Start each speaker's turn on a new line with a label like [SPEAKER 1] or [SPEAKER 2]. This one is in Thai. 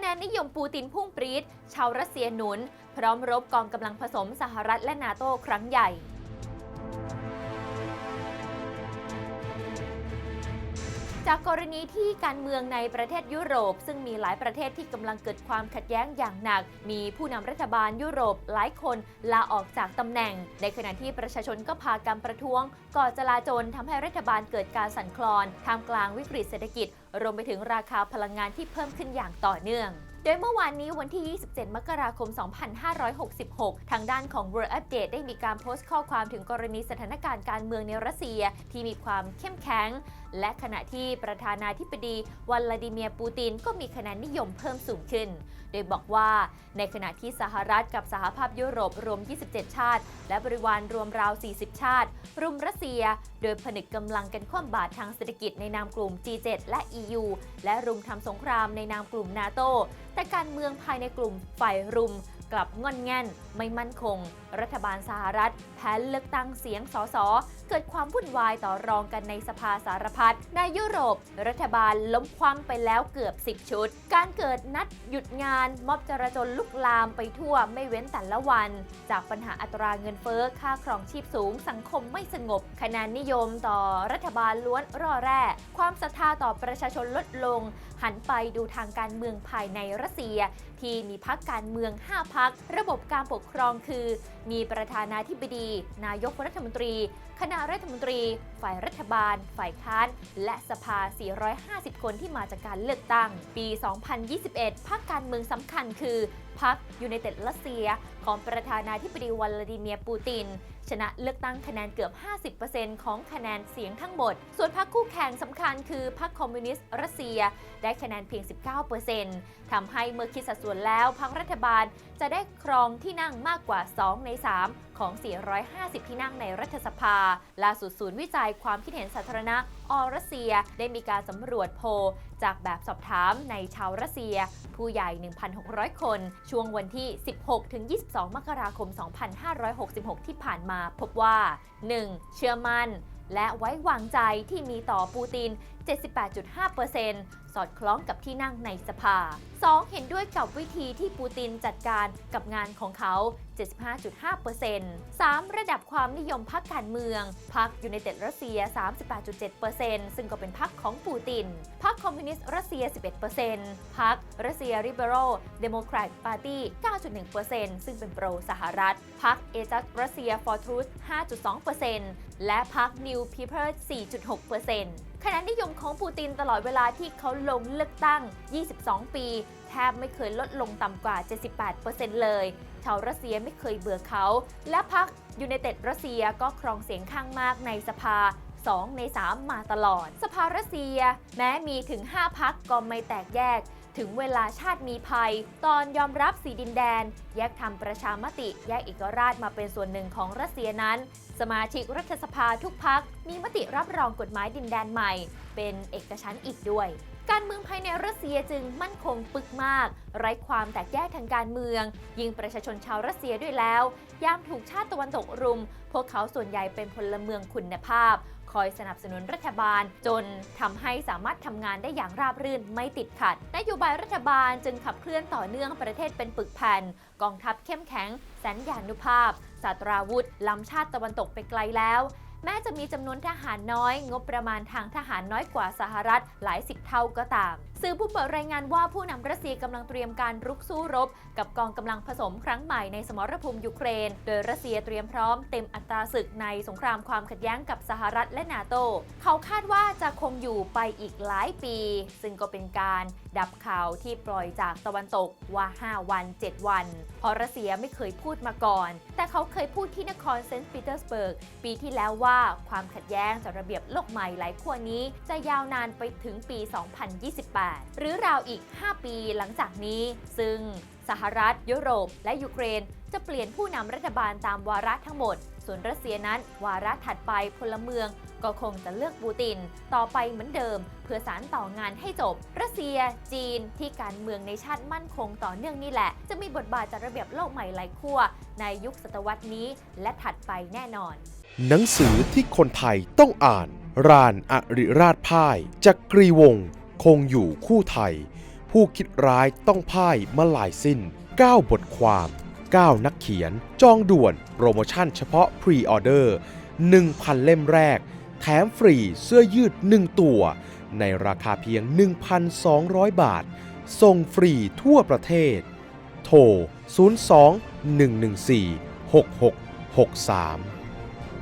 [SPEAKER 1] คะแนนนิยมปูตินพุ่งปรีดชาวรัสเซียหนุน พร้อมรบกองกำลังผสมสหรัฐและนาโต้ครั้งใหญ่ จากกรณีที่การเมืองในประเทศยุโรป ซึ่งมีหลายประเทศที่กำลังเกิดความขัดแย้งอย่างหนัก มีผู้นำรัฐบาลยุโรปหลายคนลาออกจากตำแหน่ง ในขณะที่ประชาชนก็พากันประท้วง ก่อจลาจลทำให้รัฐบาลเกิดการสั่นคลอนท่ามกลางวิกฤตเศรษฐกิจ รวมไปถึงราคาพลังงานที่เพิ่มขึ้นอย่างต่อเนื่องโดยเมื่อวานนี้วันที่ 27 มกราคม 2566 ทางด้านของ World Update ได้มีการโพสต์ข้อความถึงกรณีสถานการณ์การเมืองในรัสเซีย ที่มีความเข้มแข็ง และขณะที่ประธานาธิบดีวลาดิเมียร์ปูตินก็มีคะแนนนิยมเพิ่มสูงขึ้น โดยบอกว่าในขณะที่สหรัฐกับสหภาพยุโรปรวม 27 ชาติ และบริวารรวมราว 40 ชาติ รุมรัสเซีย โดยผนึกกำลังกันคว่ำบาตรทางเศรษฐกิจในนามกลุ่ม G7 และ EU และรุมทำสงครามในนามกลุ่มนาโตแต่การเมืองภายในกลุ่มฝ่ายรุม กลับงอนแง่น ไม่มั่นคง รัฐบาลสหรัฐ แพ้เลือกตั้งเสียงสสเกิดความวุ่นวายต่อรองกันในสภาสารพัดในยุโรป รัฐบาลล้มคว่ำไปแล้วเกือบ 10 ชุด การเกิดนัดหยุดงานม็อบจราจรลุกลามไปทั่วไม่เว้นแต่ละวัน จากปัญหาอัตราเงินเฟ้อค่าครองชีพสูง สังคมไม่สงบคะแนนนิยมต่อรัฐบาลล้วนร่อแร่ ความศรัทธาต่อประชาชนลดลง หันไปดูทางการเมืองภายในรัสเซีย ที่มีพักการเมือง5พักระบบการปกครองคือ มีประธานาธิบดี นายกรัฐมนตรี คณะรัฐมนตรี ฝ่ายรัฐบาล ฝ่ายค้าน และสภา 450 คนที่มาจากการเลือกตั้ง ปี 2021 พักการเมืองสำคัญคือ พักยูไนเต็ดรัสเซีย ของประธานาธิบดีวลาดิเมียร์ปูติน ชนะเลือกตั้งคะแนนเกือบ 50%ของคะแนนเสียงทั้งหมด ส่วนพรรคคู่แข่งสำคัญคือพรรคคอมมิวนิสต์รัสเซีย ได้คะแนนเพียง 19%ทำให้เมื่อคิดสัดส่วนแล้วพรรครัฐบาลจะได้ครองที่นั่งมากกว่า 2 ใน 3 ของ 450 ที่นั่งในรัฐสภาล่าสุดศูนย์วิจัยความคิดเห็นสาธารณะ ออรัสเซีย ได้มีการสำรวจโพลจากแบบสอบถามในชาวรัสเซีย ผู้ใหญ่ 1,600 คน ช่วงวันที่ 16-22 มกราคม 2566 ที่ผ่านมาพบว่า 1. เชื่อมั่นและไว้วางใจที่มีต่อปูติน 78.5%สอดคล้องกับที่นั่งในสภา 2. เห็นด้วยกับวิธีที่ปูตินจัดการกับงานของเขา 75.5% 3. ระดับความนิยมพรรคการเมืองพรรคยูไนเต็ดรัสเซีย 38.7%ซึ่งก็เป็นพรรคของปูตินพรรคคอมมิวนิสต์รัสเซีย 11%พรรครัสเซียริเบโรเดโมแครตปาร์ตี้ 9.1%ซึ่งเป็นโปรสหรัฐพรรคเอจัสรัสเซียฟอร์ทูส5.2%และพรรคนิวพีเพิร์4.6% คะแนนนิยมของปูตินตลอดเวลาที่เขาลงเลือกตั้ง 22 ปี แทบไม่เคยลดลงต่ำกว่า 78%เลย ชาวรัสเซียไม่เคยเบื่อเขา และพรรคยูเนเต็ดรัสเซียก็ครองเสียงข้างมากในสภา 2 ใน 3 มาตลอด สภารัสเซีย แม้มีถึง 5 พักก็ไม่แตกแยก ถึงเวลาชาติมีภัย ตอนยอมรับสีดินแดน แยกทำประชามติ แยกเอกราชมาเป็นส่วนหนึ่งของรัสเซียนั้น สมาชิกรัฐสภาทุกพักมีมติรับรองกฎหมายดินแดนใหม่ เป็นเอกฉันท์อีกด้วย การเมืองภายในรัสเซียจึงมั่นคงปึกมาก ไร้ความแตกแยกทางการเมือง ยิงประชาชนชาวรัสเซียด้วยแล้ว ยามถูกชาติตะวันตกรุม พวกเขาส่วนใหญ่เป็นพลเมืองคุณภาพ คอยสนับสนุนรัฐบาล จนทำให้สามารถทำงานได้อย่างราบรื่นไม่ติดขัด นโยบายรัฐบาลจึงขับเคลื่อนต่อเนื่องประเทศเป็นปึกแผ่น กองทัพเข้มแข็ง สัญญานุภาพ สาตราวุธ ล้ำชาติตะวันตกไปไกลแล้ว แม้จะมีจำนวนทหารน้อย งบประมาณทางทหารน้อยกว่าสหรัฐหลายสิบเท่าก็ตาม สื่อผู้เปิดรายงานว่าผู้นำรัสเซียกำลังเตรียมการรุกสู้รบ กับกองกำลังผสมครั้งใหม่ในสมรภูมิยูเครน โดยรัสเซียเตรียมพร้อมเต็มอัตราศึกในสงครามความขัดแย้งกับสหรัฐและนาโต เขาคาดว่าจะคงอยู่ไปอีกหลายปี ซึ่งก็เป็นการดับข่าวที่ปล่อยจากตะวันตกว่า 5 วัน 7 วัน เพราะรัสเซียไม่เคยพูดมาก่อน แต่เขาเคยพูดที่นครเซนต์ปีเตอร์สเบิร์กปีที่แล้วว่าความขัดแย้งจากระเบียบโลกใหม่หลายขั้วนี้ จะยาวนานไปถึงปี 2028 หรือราวอีก 5 ปีหลังจากนี้ ซึ่งสหรัฐ ยุโรป และยูเครน จะเปลี่ยนผู้นำรัฐบาลตามวาระทั้งหมด ส่วนรัสเซียนั้นวาระถัดไปพลเมืองก็คงจะเลือกปูติน ต่อไปเหมือนเดิม เพื่อสารต่องานให้จบ รัสเซีย จีน ที่การเมืองในชาติมั่นคงต่อเนื่องนี่แหละ จะมีบทบาทจัดระเบียบโลกใหม่หลายขั้วในยุคศตวรรษนี้ และถัดไปแน่นอน
[SPEAKER 2] หนังสือที่คนไทยต้องอ่าน รานอริราชพ่ายจากกรีวงศ์คงอยู่คู่ไทย ผู้คิดร้ายต้องพ่ายมาหลายสิ้น 9 บทความ 9 นักเขียน จองด่วนโปรโมชั่นเฉพาะพรีออเดอร์ 1,000 เล่มแรก แถมฟรีเสื้อยืด 1 ตัว ในราคาเพียง 1,200 บาท ส่งฟรีทั่วประเทศ โทร 02 114 6663